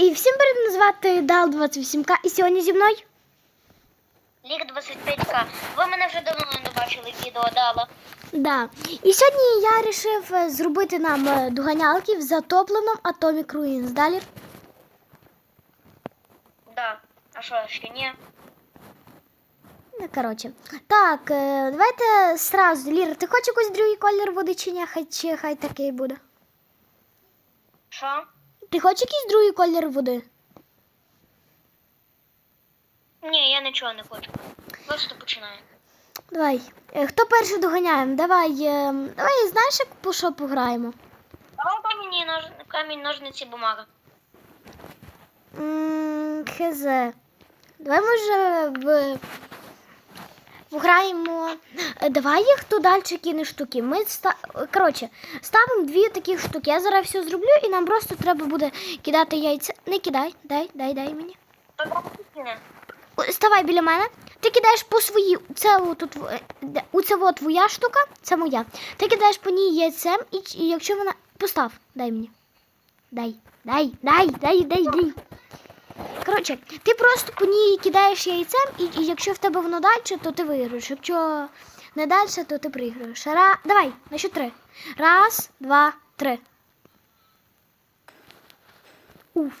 і всім привіт, мене звати Дал28К, і сьогодні зі мною. Лік 25К. Ви мене вже давно не бачили відео дала. Да. І сьогодні я вирішив е, зробити нам е, доганялки в затопленому Atomic Ruins. Далі. Да. А що, ще ні? Ну, коротше. Так, е, давайте сразу. Ліра, ти хочеш якийсь другий колір води чи ні? Хай, чи хай такий буде. Що? Ти хочеш якийсь другий колір води? Ні, я нічого не хочу. Просто починаю. Давай. Е, Хто перший доганяємо? Давай. е, Давай, знаєш, як по що пограємо? Давай камінь, нож... камінь, ножниці, бумага. М, Хз. Давай може в. Вграємо. Е, Давай їх туди далі кине штуки. Ми ста... Коротше, ставимо дві такі штуки. Я зараз все зроблю і нам просто треба буде кидати яйця. Не кидай, дай, дай, дай мені. Ставай біля мене. Ти кидаєш по своїй. Це отут, е, у це твоя штука, це моя. Ти кидаєш по ній яйцем, і якщо вона. Постав, дай мені. Дай, дай, дай, дай, дай, дай. Коротше, ти просто по ній кидаєш яйцем, і, і якщо в тебе воно далі, то ти виграєш. Якщо не далі, то ти приграєш. Ра... Давай, на що три. Раз, два, три. Уф.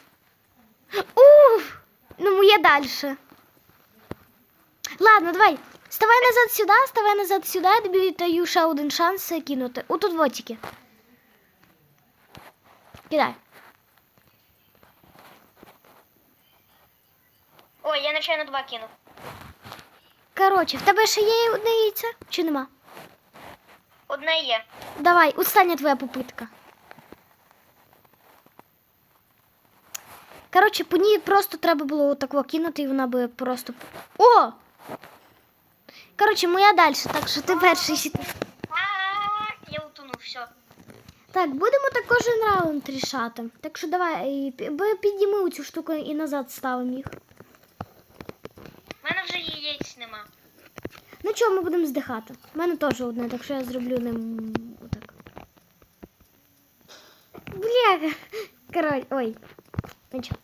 Уф! Ну, моє далі. Ладно, давай. Ставай назад сюди, ставай назад сюди, я тобі даю ще один шанс кинути. Отут вотики. Кидай. Ой, я нечайно два кинув. Коротше, в тебе ще є одне яйце? Чи нема? Одне є. Давай, остання твоя попитка. Коротше, по ній просто треба було отако кинути, і вона би просто. О! Коротше, моя далі, так що ти перший. Я утонув, все. Так, будемо так кожен раунд рішати. Так що давай, підійми цю штуку і назад ставимо їх. У мене вже яєць нема. Ну чого, ми будемо здихати. У мене теж одне, так що я зроблю ним отак. Бля. Коротше, ой. Нічого.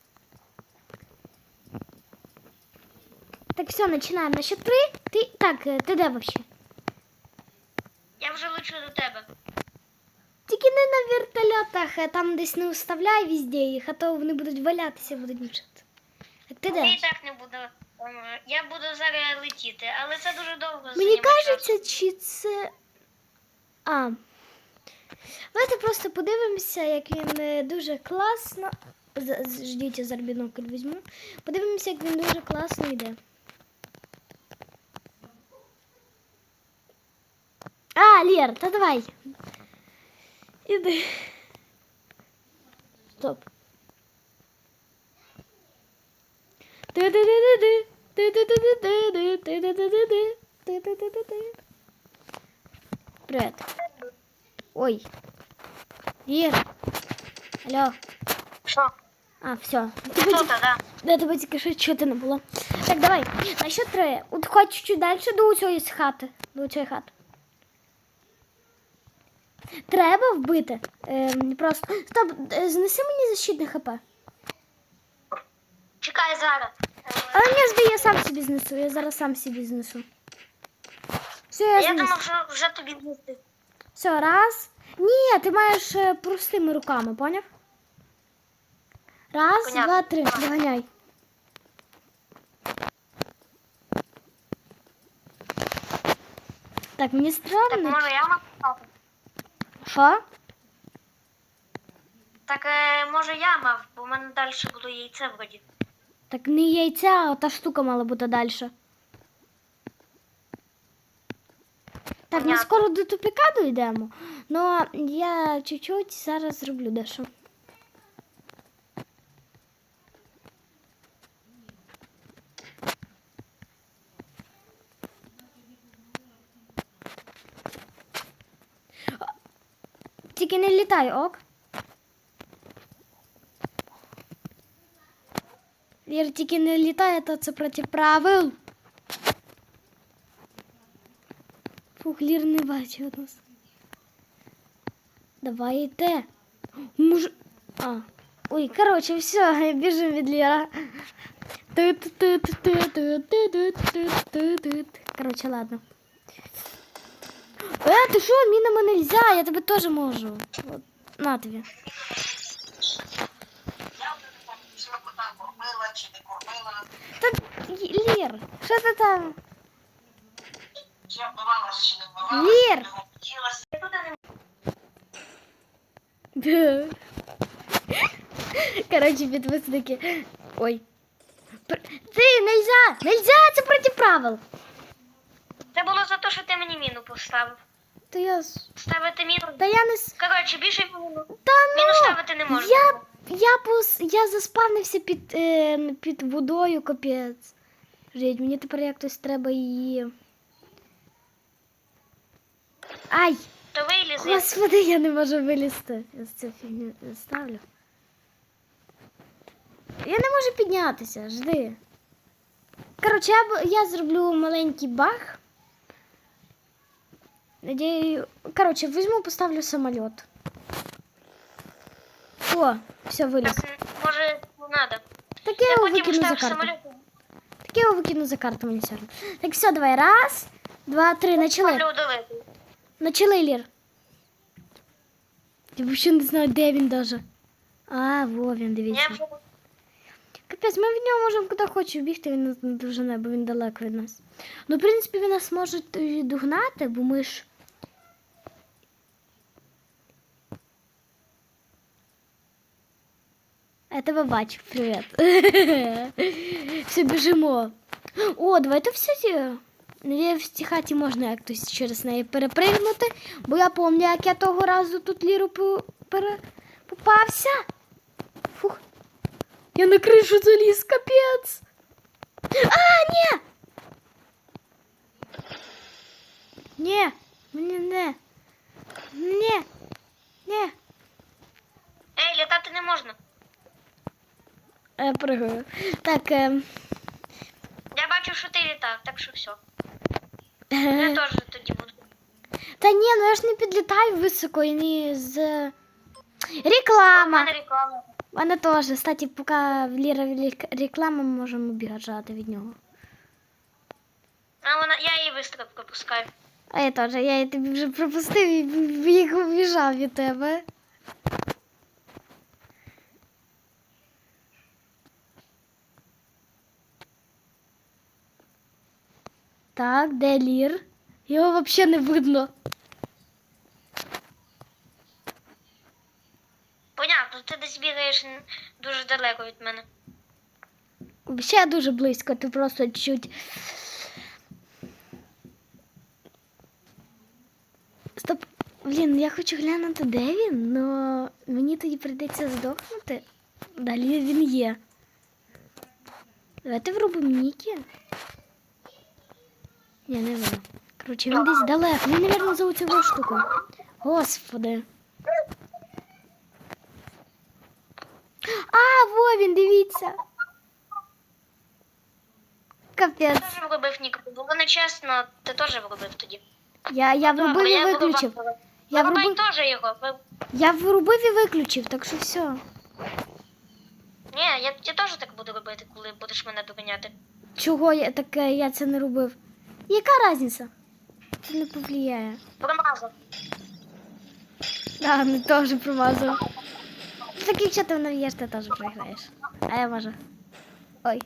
Так, все, починаємо. На счет три. Ти. Так, е, ти де вообще? Я вже лечу до тебе. Тільки не на вертольотах, е, там десь не вставляй везде їх, а то вони будуть валятися, будуть мішати. Ти Я де? і так не буду. Я буду зараз летіти, але це дуже довго Мені кажеться, чи це. А. Давайте просто подивимося, як він е, дуже класно. Ждіть, я зараз бінокль візьму. Подивимося, як він дуже класно йде. А, Лєр, та давай. Іди. Стоп. Привет. Ой. Лєр. Алло. Що? А, все. Що то, да? Да, тебе тільки що чути не було. Так, давай. На що три? От хоч чуть далі до цієї хати. До цієї хати. Треба вбити. Ем, просто. Стоп, е, знеси мені защитне хп. Чекай зараз. Мені здається, я сам собі знесу. Я зараз сам собі знесу. Все, я, Я думав, що вже тобі внести. Все, раз. Ні, ти маєш е, простими руками, поняв? Раз, Понятно. два, три. Доганяй. Так, мені Так, странно. може я мав? Що? Так, е, може я мав, бо в мене далі було яйце вроді. Так не яйця, а та штука мала бути далі. Так, ми скоро до тупика дійдемо. Ну, я чуть-чуть зараз зроблю дещо. Тільки не літай, ок? Вір тільки не літає, то це проти правил. Фух, лір не бачить нас. Давай йде. Муж... А. Ой, короче, все, біжимо від Ліра. Короче, ладно. Э, ти що, мінами нельзя, я тебе тоже можу. Вот, на тобі. Лір, що ти там? Лір! Короче, підписники. Ой. Пр- Ти, нельзя! Нельзя! Це проти правил. Це було за те, що ти мені міну поставив. Та я. с- Ставити міну. Та я не. с- Коротше, більше міну. Та ну! Міну ну! ставити не можна. Я, я, пос... я заспавнився під, е, під водою, капець. Жить, мені тепер як хтось треба її. Ай! То вилізи. Господи, я не можу вилізти. Я з цю фігню ставлю. Я не можу піднятися, жди. Коротше, я, зроблю маленький баг. Надію. Коротше, візьму, поставлю самоліт. О, все, виліз. Так, може, не треба. Так я Я його викину за карту. самоліт. Так я его выкину за карту, мне все равно. Так, все, давай. Раз, два, три, начали. Начали, Лір. Я вообще не знаю, де він даже. А, во він, дивіться. Капець, ми від нього можемо куди хочемо бігти, він нас не довжене, бо він далеко від нас. Ну, в принципі, він нас може догнати, бо ми ж. Я тебе бачу, привіт. Все, біжимо. О, давайте все ці. В цій хаті можна якось через неї перепригнути, бо я пам'ятаю, як я того разу тут ліру пере... попався. Фух. Я на кришу заліз, капець. А, ні! Ні, мені не. Ні. Ні. Ей, літати не можна. Я пригаю. Так, ем. Я бачу, що ти літав, так що все. Я е, теж тоді буду. Та ні, ну я ж не підлітаю високо і не з. Реклама! мене реклама. У теж. Кстати, поки в Ліра реклама, можемо біжати від нього. А вона, я її быстро пропускаю. А я теж, я її тобі вже пропустив і біг убіжав від тебе. Так, де Лір? Його взагалі не видно. Понятно, ти десь бігаєш дуже далеко від мене. Ще дуже близько, ти просто чуть. Стоп. Блін, я хочу глянути, де він, але мені тоді прийдеться здохнути. Далі він є. Давайте врубимо Нікі. Ні, не воно. Коротше, він десь далеко. Він, мабуть, за оцю штуку. Господи. А, во він, дивіться. Капець. Я теж вробив Ніку. Було нечесно, ти теж вробив тоді. Я, я врубив і виключив. Я Врубай врубив, теж його. Ви- я врубив і виключив, так що все. Ні, я, я теж так буду робити, коли будеш мене доганяти. Чого я таке, я це не робив? Яка різниця? Це не повлияє. Промазав. Да, не теж промазав. Так якщо ти нав'єш, ти теж програєш. А я можу. Ой.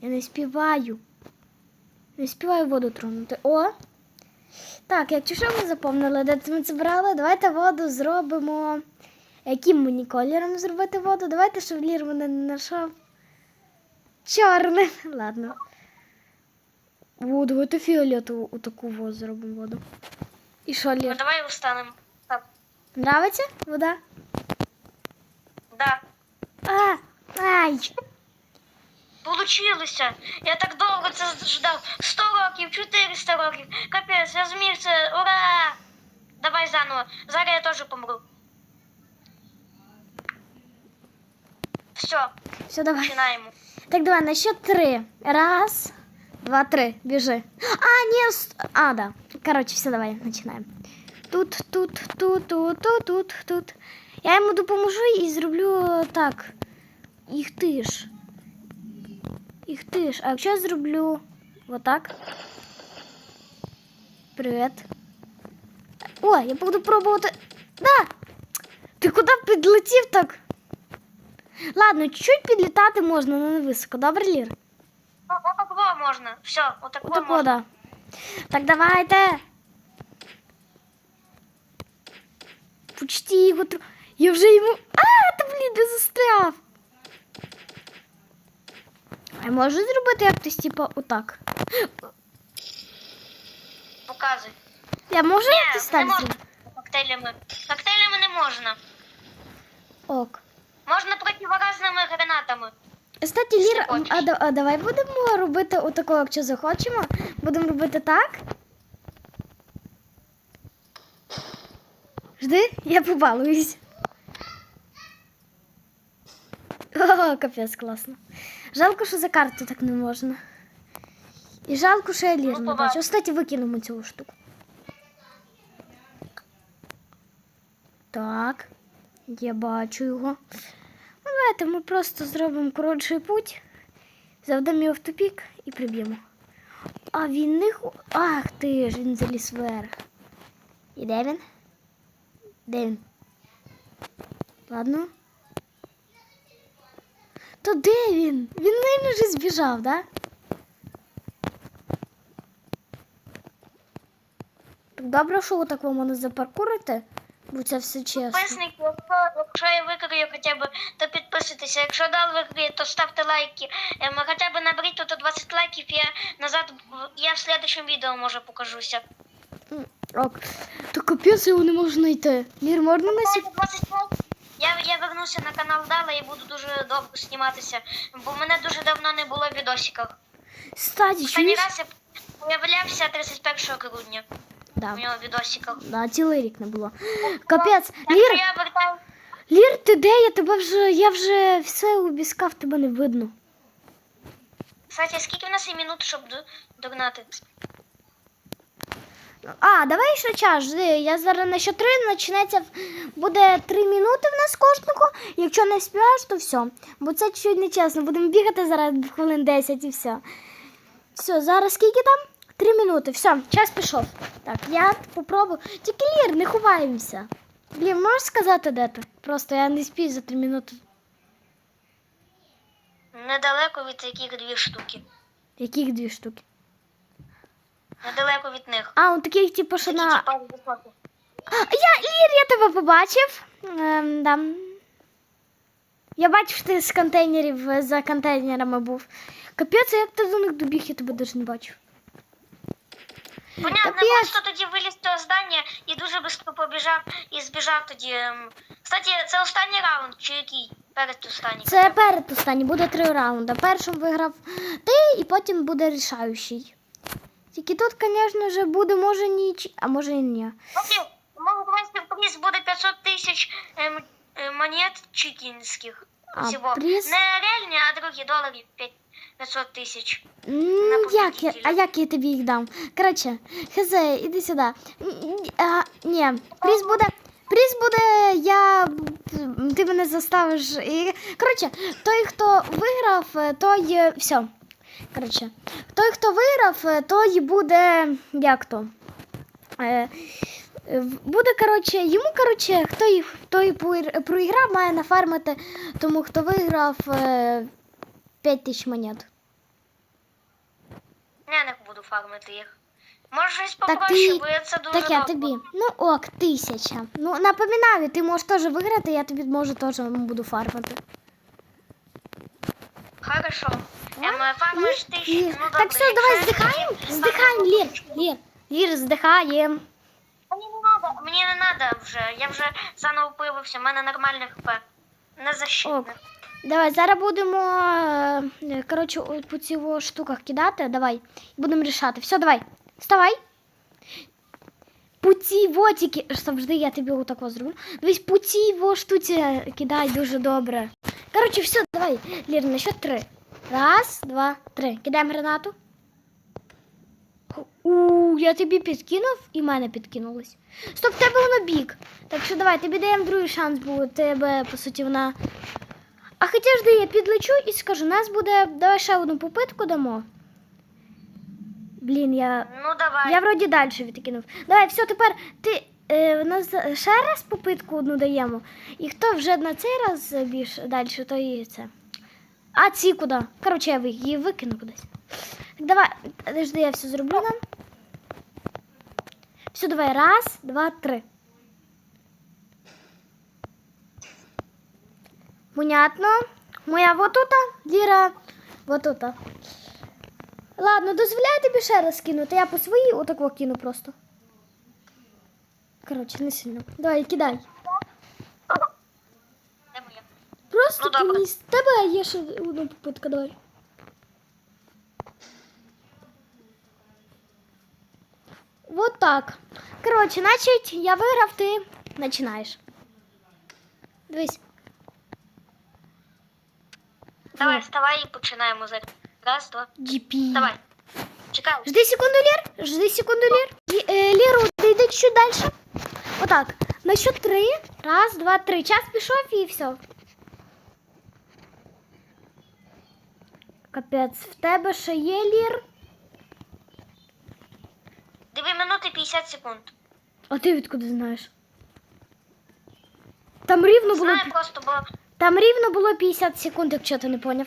Я не співаю. Не співаю воду тронути. О! Так, якщо що ми заповнили, де ми це брали, давайте воду зробимо. Яким мені кольором зробити воду? Давайте, щоб Лір мене не знайшов. Чорним. Ладно. О, давайте фіолетову таку воду зробимо воду. І що, Ну давай устанемо. Так. Нравиться вода? Да. А, ай! Получилося. Я так довго це ждав. 100 років, 400 років. Капець, я зміг це. Ура! Давай заново. Зараз я теж помру. Все, Все, давай. починаємо. Так, давай, на счет три. Раз, два, три. Бежи. А, не, с- а, да. Короче, все, давай, начинаем. Тут, тут, тут, тут, тут, тут, тут. Я йому допоможу і зроблю так. Їх ти ж. Їх ти ж. А якщо я зроблю отак. Привіт. О, я буду пробувати. Да! Ти куди підлетів так? Ладно, чуть-чуть підлітати можна, але не високо. Добре, Лір? Ну, можна. Все, отаково Отако, можна. да. Так давайте. Почти його тр- Я вже йому. А, та блін, я застряв. А я можу зробити якось, типу, отак. Показуй. Я можу якось Ні, не так можна зробити? коктейлями. Коктейлями не можна. Ок. Можна противогазними гранатами. Кстати, Ліра, хочеш. а, да- а давай будемо робити отако, якщо захочемо. Будемо робити так. Жди, я побалуюсь. О, капець, класно. Жалко, що за карту так не можна. І жалко, що я Лір не побачимо. бачу. Кстати, викинемо цю штуку. Так, я бачу його. Ну, Давайте ми просто зробимо коротший путь, заведемо його в тупік і приб'ємо. А він не хо... Ах ти ж, він заліз вверх. І де він? Де він? Ладно. То де він? Він, мабуть, вже збіжав, да? Так добре, що ви так мене запаркурите, бо це все чесно. Підписники, якщо, якщо я викрию хоча б, то підписуйтеся. Якщо дал викриє, то ставте лайки. Ем, хоча б наберіть тут 20 лайків, я назад, я в следующем відео може покажуся. Ок. То капець його не можна знайти. Лір, можна на сік... Я, я вернуся на канал Дала і буду дуже довго зніматися, бо мене дуже давно не було в відосиках. Статі, Останній раз я появлявся 31 грудня у Да. нього в відосиках. Да, цілий рік не було. Капець, Лір, я. Лір, ти де? Я тебе вже, я вже все обіскав, тебе не видно. Кстати, скільки в нас є минут, щоб догнати? А, давай ще час, жди. Я зараз на що три почнеться. Буде три минути в нас кожного. Якщо не співаєш, то все. Бо це чуть нечесно. Будемо бігати зараз хвилин 10 і все. Все, зараз скільки там? Три минути. Все, час пішов. Так, я попробую. Тільки Лір, не ховаємося. Лір, можеш сказати, де ти? Просто я не спію за три минути. Недалеко від яких дві штуки. Яких дві штуки? Недалеко від них. А, он таких, типу, що Такі, на. Я, Лір, я тебе побачив. Ем, да. Я бачив, що ти з контейнерів за контейнерами був. Капець, як ти до них добіг, я тебе навіть не бачив. Понятно, Капець. просто тоді виліз з того здання і дуже швидко побіжав і збіжав тоді. ем. Кстати, це останній раунд, чи який? Перед останній. Це перед останній, буде три раунди. Першим виграв ти і потім буде рішаючий. Тільки тут, звісно буде, може ніч, а може і ні. Окей, давай приз буде 500 тисяч ем, е, монет чикінських. А, Всього. приз? Не реальні, а другі доларів 5 500 тисяч. Як я, а як я тобі їх дам? Коротше, хз, іди сюди. А, ні, приз буде. Приз буде, я ти мене заставиш. І, коротше, той, хто виграв, е, той е, все. Коротше, той, хто виграв, е, той буде як то. Е, Буде, коротше, йому, коротше, хто їх той проіграв, має нафармити тому, хто виграв е, 5 тисяч монет. Я не буду фармити їх. Може щось попроще, ти- бо я це дуже Так я довго. тобі. Ну ок, тисяча. Ну напоминаю, ти можеш теж виграти, я тобі можу теж буду фармити. Хорошо. Ем, фармиш Лір, тисячу. Ну, добре, так все, якщо давай я здихаємо. тобі Здихаємо, Лір. Лір. Лір, здихаємо. Мені не надо, мені не надо вже. Я вже заново появився. У мене нормальне хп. Не Ок. Давай, зараз будемо е, коротше, по цих штуках кидати. Давай. Будемо рішати. Все, давай. Вставай. Вотіки. Завжди я тобі отако зроблю. Дивись, по цій во штуці кидай дуже добре. Коротше, все, давай. Лір, на счет три. Раз, два, три. Кидаємо гранату. У, я тобі підкинув і мене підкинулось. Стоп, тебе воно бік. Так що давай, тобі даємо другий шанс, бо тебе, по суті, вона. А хоча ж де я підлечу і скажу, нас буде. Давай ще одну попитку дамо. Блін, я. Ну давай. Я вроді далі відкинув. Давай, все, тепер ти е, нас ще раз попитку одну даємо. І хто вже на цей раз більш далі, то і це. А ці куди? Коротше, я її викину кудись. Так, давай, подожди, я все зроблю нам. Все, давай, раз, два, три. Понятно. Моя вот тута, Ліра, вот тута. Ладно, дозволяю тобі ще раз кинути. Я по своїй отако кину просто. Коротше, не сильно. Давай, кидай. Просто Ну. З тебе є ще одна попитка, давай. Вот так. Коротше, значить, я виграв, ти починаєш. Дивись. Давай, вставай і починаємо зараз. Раз, два. GP. Давай. Чекай. Жди секунду, Лер. Жди секунду, Лер. Лі- е, Леру, ти йди чуть далі. Отак. На счет три. Раз, два, три. Час пішов і все. Капець, в тебе ще є Лір. Дві минути 50 секунд. А ти відкуди знаєш? Там рівно було. Знаю просто, бо Там рівно було 50 секунд, якщо ти не поняв.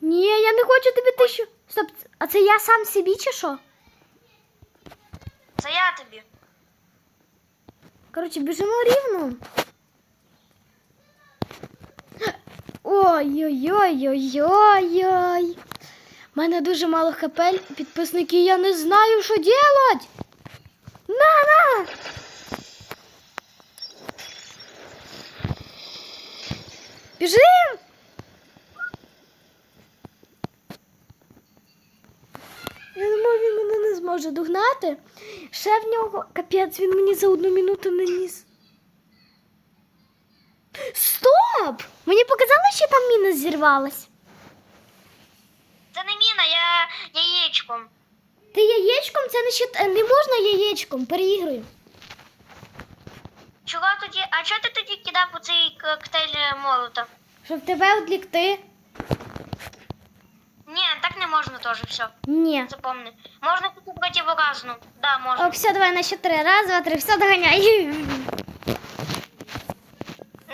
Ні, я не хочу тобі тисячу. Стоп, а це я сам собі чи що? це я тобі. Коротше, біжимо рівно. Ой-ой-ой-ой-ой. У мене дуже мало хп, підписники, я не знаю, що делать. На, Біжим. Я думаю, він мене не зможе догнати. Ще в нього капець, він мені за одну минуту наніс. Стоп! Мені показали, що там міна зірвалась. Це не міна, я яєчком. Ти яєчком це не щит... не можна яєчком, переіграю. Чого тоді? А чого ти тоді кидав у цей коктейль молота? Щоб тебе відлікти. Ні, так не можна теж, все. Ні. Запомни. Можна тільки противогазну. Да, можна. О, все, давай на ще три. Раз, два, три, все, доганяй.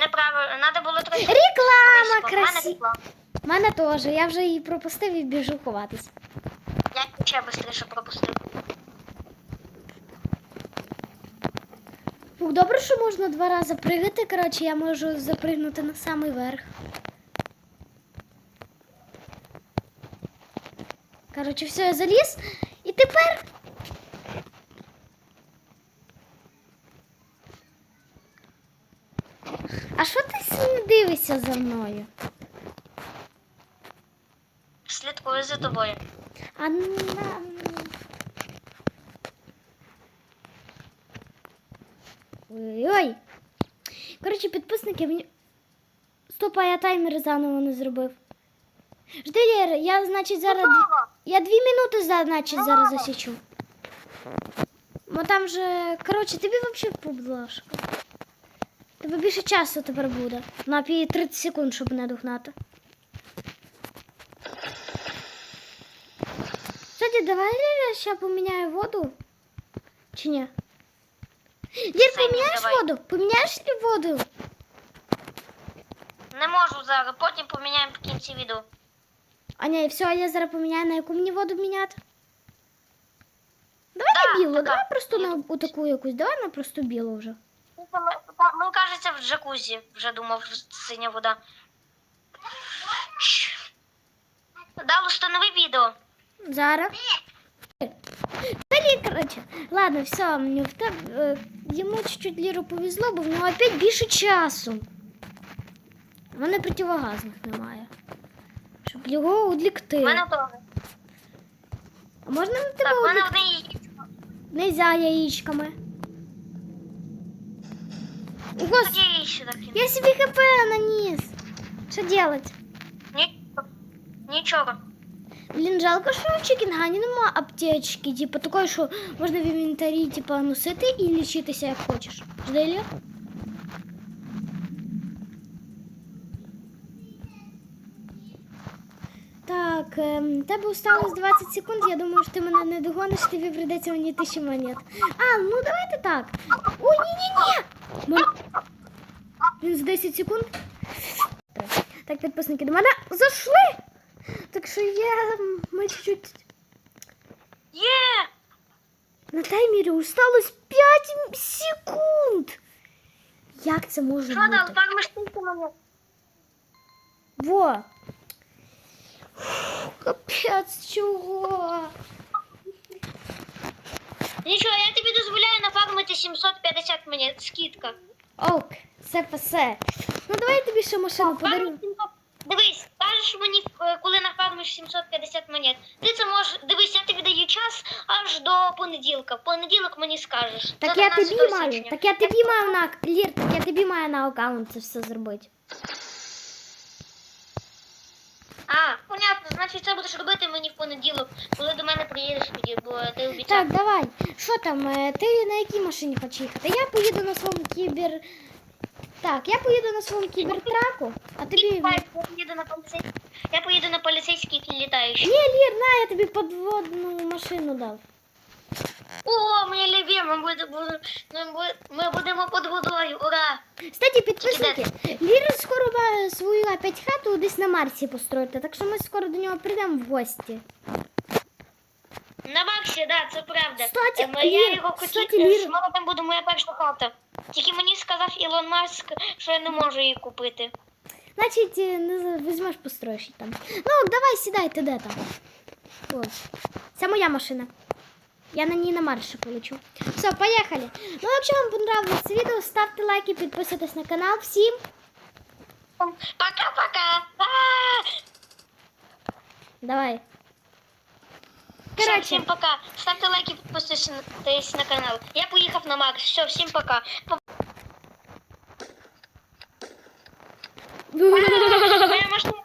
Неправильно, треба було трохи. Реклама. Красива. У мене теж. Я вже її пропустив і біжу ховатись. Я ще швидше пропустив. Фух, добре, що можна два рази пригати. Коротше, я можу запригнути на самий верх. Коротше, все, я заліз. І тепер. А що ти сильно дивишся за мною? Слідкую за тобою. А на... Підписники мені. Стоп, а я таймер заново не зробив. Жди, Лєра, я, значить, зараз. Готово. Я дві минути, значить, зараз засічу. Бо там же. Коротше, тобі взагалі поблажка. Тебе більше часу тепер буде. На пі 30 секунд, щоб не догнати. Кстати, давай Ліля ще поміняю воду. Чи ні? Самі поміняєш воду? Поміняєш ли воду? Не можу зараз, потім поміняємо в кінці відео. А ні, все, я зараз поміняю, на яку мені воду міняти. Давай Да, на білу, така. давай просто на таку якусь, давай на просто білу вже. Мені кажеться, в джакузі вже думав синя вода. Дал, установи відео. Зараз. Далі, коротше. Ладно, все, мені в тебе, е, йому чуть-чуть Ліру повезло, бо в нього опять більше часу. У мене противогазних немає. Щоб його удлікти. У мене теж. А можна на тебе Так, в мене одне яєчко. Нельзя яєчками. Ого, Тоді я ще так. я собі хп наніс. Що делать? Нічого. Нічого. Блін, жалко, що в Чікінгані нема аптечки, типу такої, що можна в інвентарі типу, носити і лічитися як хочеш. Жди, Лір? Так, ем, в тебе осталось 20 секунд. Я думаю, що ти мене не догониш, тобі прийдеться мені тисячі монет. А, ну давайте так. Ой, ні-ні-ні! Мен... Він за 10 секунд. Так, підписники до мене зайшли. Так що я. Ми чуть-чуть Є! на таймері осталось 5 секунд. Як це може Що дал, бути? фармиш тільки мене. Во. Капець, чого? Нічого, я тобі дозволяю нафармити 750 монет. Скидка. Ок, це пасе. Ну давай я тобі ще машину подарю. Дивись, кажеш мені, е, коли нафармиш 750 монет. Ти це можеш. Дивись, я тобі даю час аж до понеділка. В понеділок мені скажеш. Так я 12 тобі маю. січня. Так я тобі маю на Лір, так я тобі маю на аккаунт це все зробити. А, понятно, значить це будеш робити мені в понеділок, коли до мене приїдеш тоді, бо ти обіцяв. Так, давай. Що там? е, Ти на якій машині хочеш їхати? Я поїду на своєму кібер. Так, я поїду на своєму кібертраку, а тобі. Я поїду на поліцейський. Я поїду на поліцейський літаючий. Ні, Лір, на, я тобі подводну машину дав. О, моя любима, ми, будемо- ми, будемо під водою, ура! Кстати, підписники, Ліра скоро має свою опять хату десь на Марсі построїти, так що ми скоро до нього прийдемо в гості. На Максі, да, це правда. Кстати, Е, я Лір, його хотів, Лір. скоро там буде моя перша хата. Тільки мені сказав Ілон Маск, що я не можу її купити. Значить, е, не візьмеш построїш її там. Ну, давай сідай, ти де там. О, це моя машина. Я на ній на марші полечу. Все, поїхали. Ну, якщо вам понравилось це відео, ставте лайки, підписуйтесь на канал. Всім Пока-пока! А! давай. Все, Короче, всім пока. Ставте лайки, підписуйтесь на канал. Я поїхав на Макс. Все, всім пока. Моя машина.